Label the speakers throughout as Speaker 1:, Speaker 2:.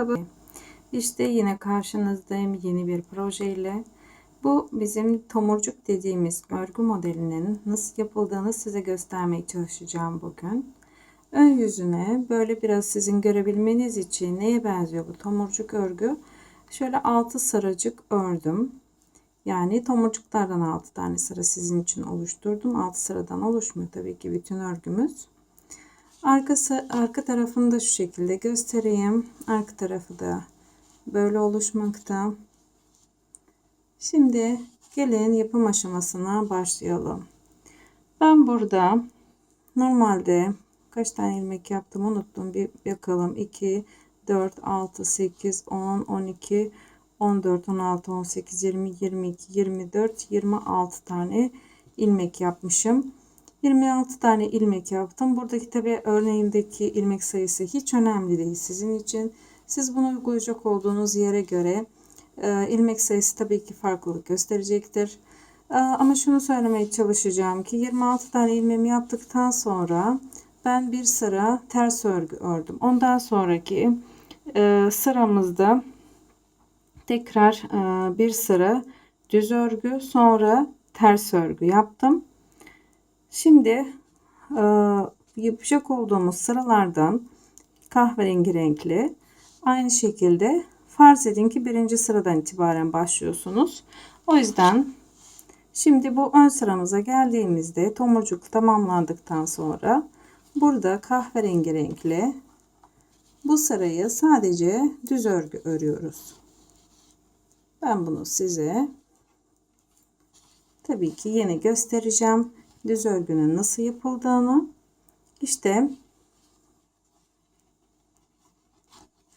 Speaker 1: Merhaba. İşte yine karşınızdayım yeni bir projeyle. Bu bizim tomurcuk dediğimiz örgü modelinin nasıl yapıldığını size göstermeye çalışacağım bugün. Ön yüzüne böyle biraz sizin görebilmeniz için neye benziyor bu tomurcuk örgü? Şöyle 6 sıracık ördüm. Yani tomurcuklardan 6 tane sıra sizin için oluşturdum. 6 sıradan oluşmuyor tabii ki bütün örgümüz. Arkası, arka tarafını da şu şekilde göstereyim. Arka tarafı da böyle oluşmakta. Şimdi gelin yapım aşamasına başlayalım. Ben burada normalde kaç tane ilmek yaptım unuttum. Bir bakalım. 2, 4, 6, 8, 10, 12, 14, 16, 18, 20, 22, 24, 26 tane ilmek yapmışım. 26 tane ilmek yaptım. Buradaki tabi örneğimdeki ilmek sayısı hiç önemli değil sizin için. Siz bunu uygulayacak olduğunuz yere göre e, ilmek sayısı tabii ki farklılık gösterecektir. E, ama şunu söylemeye çalışacağım ki 26 tane ilmeğimi yaptıktan sonra ben bir sıra ters örgü ördüm. Ondan sonraki e, sıramızda tekrar e, bir sıra düz örgü sonra ters örgü yaptım. Şimdi e, yapacak olduğumuz sıralardan kahverengi renkli aynı şekilde farz edin ki birinci sıradan itibaren başlıyorsunuz. O yüzden şimdi bu ön sıramıza geldiğimizde tomurcuk tamamlandıktan sonra burada kahverengi renkli bu sırayı sadece düz örgü örüyoruz. Ben bunu size tabii ki yine göstereceğim düz örgünün nasıl yapıldığını işte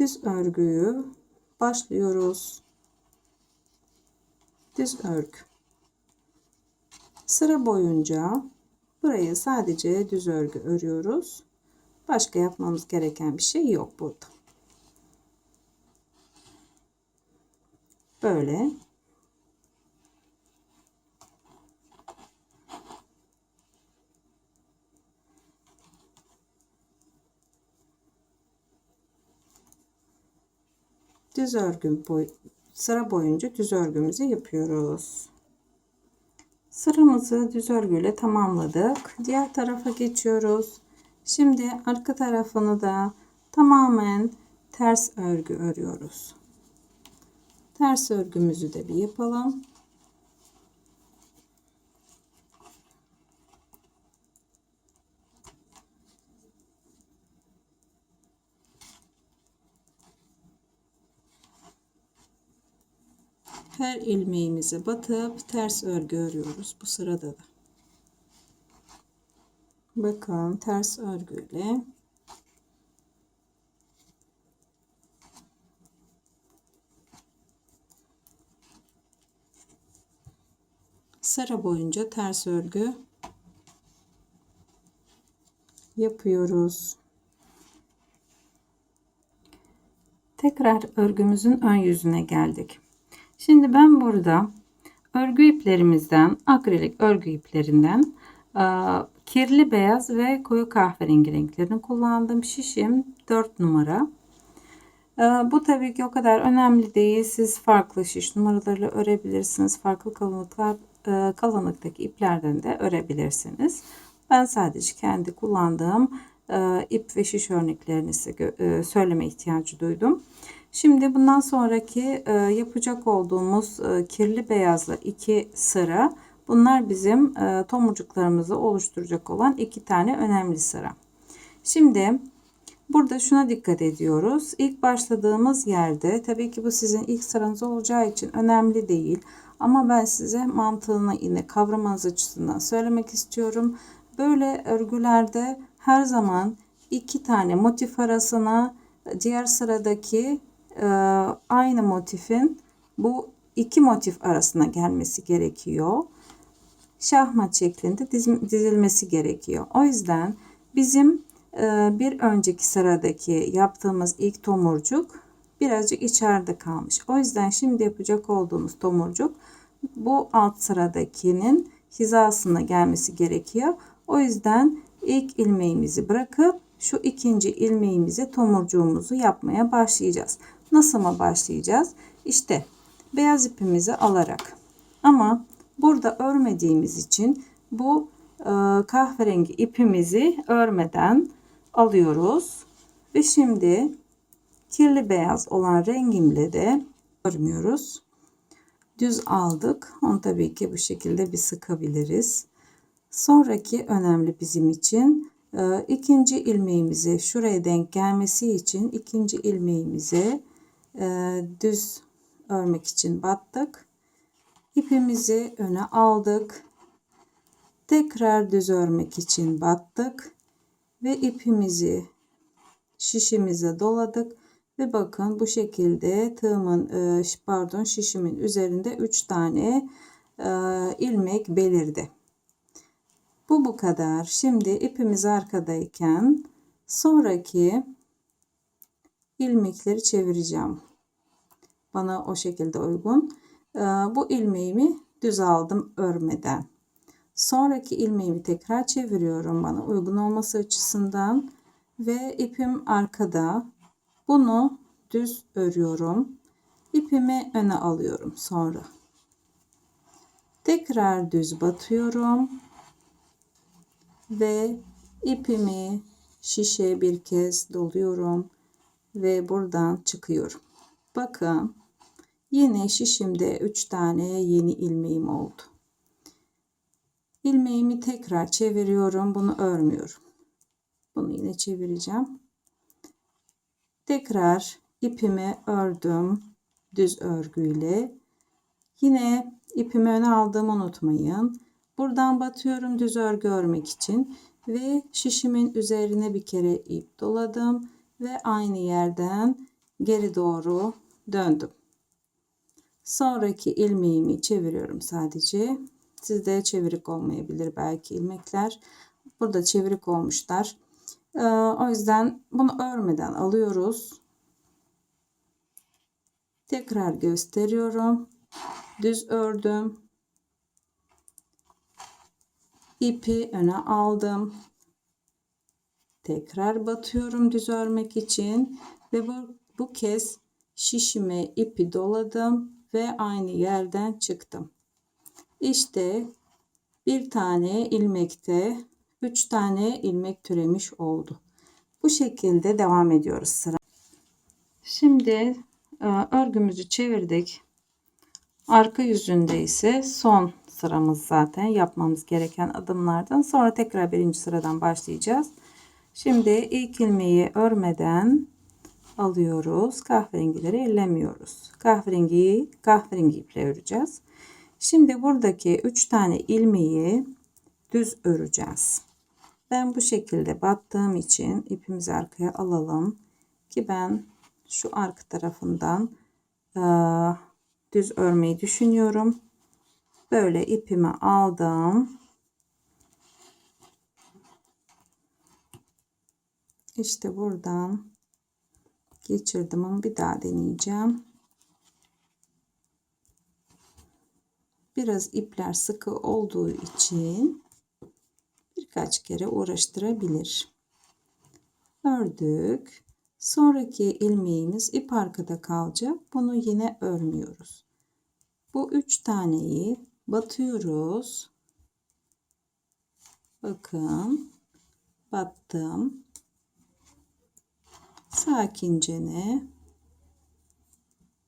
Speaker 1: düz örgüyü başlıyoruz. Düz örgü. Sıra boyunca burayı sadece düz örgü örüyoruz. Başka yapmamız gereken bir şey yok burada. Böyle düz örgü boy sıra boyunca düz örgümüzü yapıyoruz. Sıramızı düz örgüyle tamamladık. Diğer tarafa geçiyoruz. Şimdi arka tarafını da tamamen ters örgü örüyoruz. Ters örgümüzü de bir yapalım. Her ilmeğimizi batıp ters örgü örüyoruz bu sırada da. Bakın ters örgüyle sıra boyunca ters örgü yapıyoruz. Tekrar örgümüzün ön yüzüne geldik. Şimdi ben burada örgü iplerimizden akrilik örgü iplerinden e, kirli beyaz ve koyu kahverengi renklerini kullandım. Şişim 4 numara. E, bu tabii ki o kadar önemli değil. Siz farklı şiş numaralarıyla örebilirsiniz. Farklı kalınlıklar e, kalınlıktaki iplerden de örebilirsiniz. Ben sadece kendi kullandığım ip ve şiş örneklerini size söyleme ihtiyacı duydum. Şimdi bundan sonraki e, yapacak olduğumuz e, kirli beyazla iki sıra bunlar bizim e, tomurcuklarımızı oluşturacak olan iki tane önemli sıra. Şimdi burada şuna dikkat ediyoruz. İlk başladığımız yerde tabii ki bu sizin ilk sıranız olacağı için önemli değil. Ama ben size mantığını yine kavramanız açısından söylemek istiyorum. Böyle örgülerde her zaman iki tane motif arasına diğer sıradaki aynı motifin bu iki motif arasına gelmesi gerekiyor. Şahmat şeklinde dizilmesi gerekiyor. O yüzden bizim e, bir önceki sıradaki yaptığımız ilk tomurcuk birazcık içeride kalmış. O yüzden şimdi yapacak olduğumuz tomurcuk bu alt sıradakinin hizasına gelmesi gerekiyor. O yüzden ilk ilmeğimizi bırakıp şu ikinci ilmeğimizi tomurcuğumuzu yapmaya başlayacağız. Nasıl mı başlayacağız? İşte beyaz ipimizi alarak ama burada örmediğimiz için bu e, kahverengi ipimizi örmeden alıyoruz ve şimdi kirli beyaz olan rengimle de örmüyoruz. Düz aldık. Onu tabii ki bu şekilde bir sıkabiliriz. Sonraki önemli bizim için ikinci ilmeğimizi şuraya denk gelmesi için ikinci ilmeğimizi e, düz örmek için battık. İpimizi öne aldık. Tekrar düz örmek için battık ve ipimizi şişimize doladık ve bakın bu şekilde tığımın e, pardon şişimin üzerinde 3 tane e, ilmek belirdi. Bu bu kadar. Şimdi ipimiz arkadayken sonraki ilmekleri çevireceğim. Bana o şekilde uygun. E, bu ilmeğimi düz aldım örmeden. Sonraki ilmeğimi tekrar çeviriyorum bana uygun olması açısından ve ipim arkada. Bunu düz örüyorum. İpimi öne alıyorum sonra. Tekrar düz batıyorum ve ipimi şişe bir kez doluyorum ve buradan çıkıyorum. Bakın yine şişimde 3 tane yeni ilmeğim oldu. İlmeğimi tekrar çeviriyorum. Bunu örmüyorum. Bunu yine çevireceğim. Tekrar ipimi ördüm düz örgüyle. Yine ipimi öne aldığımı unutmayın. Buradan batıyorum düz örgü örmek için ve şişimin üzerine bir kere ip doladım ve aynı yerden geri doğru döndüm. Sonraki ilmeğimi çeviriyorum sadece. Sizde çevirik olmayabilir belki ilmekler. Burada çevirik olmuşlar. Ee, o yüzden bunu örmeden alıyoruz. Tekrar gösteriyorum. Düz ördüm. İpi öne aldım. Tekrar batıyorum düz örmek için ve bu, bu kez şişime ipi doladım ve aynı yerden çıktım. İşte bir tane ilmekte 3 tane ilmek türemiş oldu. Bu şekilde devam ediyoruz sıra. Şimdi e, örgümüzü çevirdik. Arka yüzünde ise son sıramız zaten yapmamız gereken adımlardan. Sonra tekrar birinci sıradan başlayacağız. Şimdi ilk ilmeği örmeden alıyoruz. Kahverengileri ellemiyoruz. Kahverengiyi kahverengi iple öreceğiz. Şimdi buradaki 3 tane ilmeği düz öreceğiz. Ben bu şekilde battığım için ipimizi arkaya alalım ki ben şu arka tarafından düz örmeyi düşünüyorum. Böyle ipimi aldım. İşte buradan geçirdim ama bir daha deneyeceğim. Biraz ipler sıkı olduğu için birkaç kere uğraştırabilir. Ördük. Sonraki ilmeğimiz ip arkada kalacak. Bunu yine örmüyoruz. Bu üç taneyi batıyoruz. Bakın battım. Sakince ne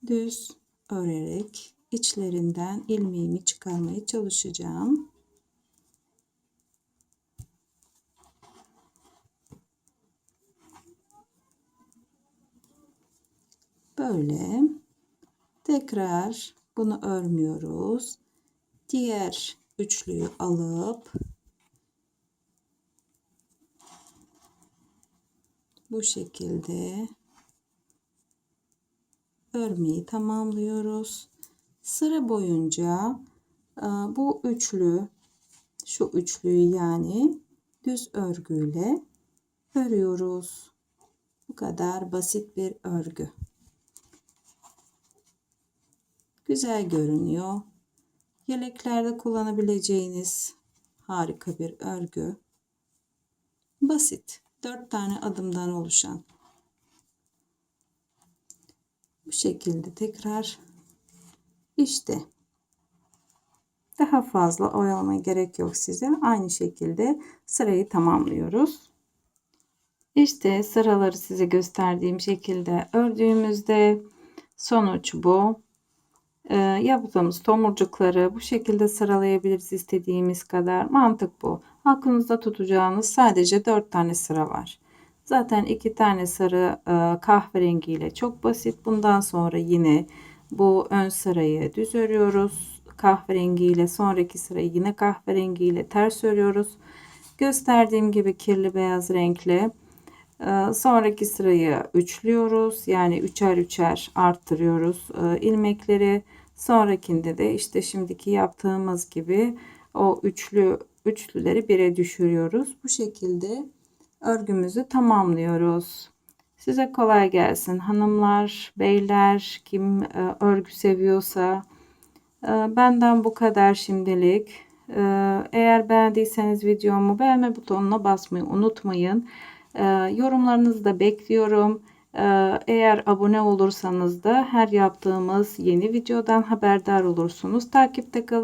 Speaker 1: düz örerek içlerinden ilmeğimi çıkarmaya çalışacağım. Böyle tekrar bunu örmüyoruz. Diğer üçlüyü alıp bu şekilde örmeyi tamamlıyoruz. Sıra boyunca e, bu üçlü şu üçlüyü yani düz örgüyle örüyoruz. Bu kadar basit bir örgü. Güzel görünüyor. Yeleklerde kullanabileceğiniz harika bir örgü. Basit. 4 tane adımdan oluşan bu şekilde tekrar işte daha fazla oyalamaya gerek yok size. Aynı şekilde sırayı tamamlıyoruz. İşte sıraları size gösterdiğim şekilde ördüğümüzde sonuç bu. Ee, yaptığımız tomurcukları bu şekilde sıralayabiliriz istediğimiz kadar. Mantık bu. Aklınızda tutacağınız sadece 4 tane sıra var. Zaten iki tane sarı e, kahverengi ile çok basit. Bundan sonra yine bu ön sırayı düz örüyoruz. Kahverengi ile sonraki sırayı yine kahverengi ile ters örüyoruz. Gösterdiğim gibi kirli beyaz renkle e, sonraki sırayı üçlüyoruz. Yani üçer üçer arttırıyoruz e, ilmekleri. Sonrakinde de işte şimdiki yaptığımız gibi o üçlü üçlüleri bire düşürüyoruz. Bu şekilde örgümüzü tamamlıyoruz. Size kolay gelsin hanımlar, beyler, kim e, örgü seviyorsa. E, benden bu kadar şimdilik. E, eğer beğendiyseniz videomu beğenme butonuna basmayı unutmayın. E, yorumlarınızı da bekliyorum. E, eğer abone olursanız da her yaptığımız yeni videodan haberdar olursunuz. Takipte kalın.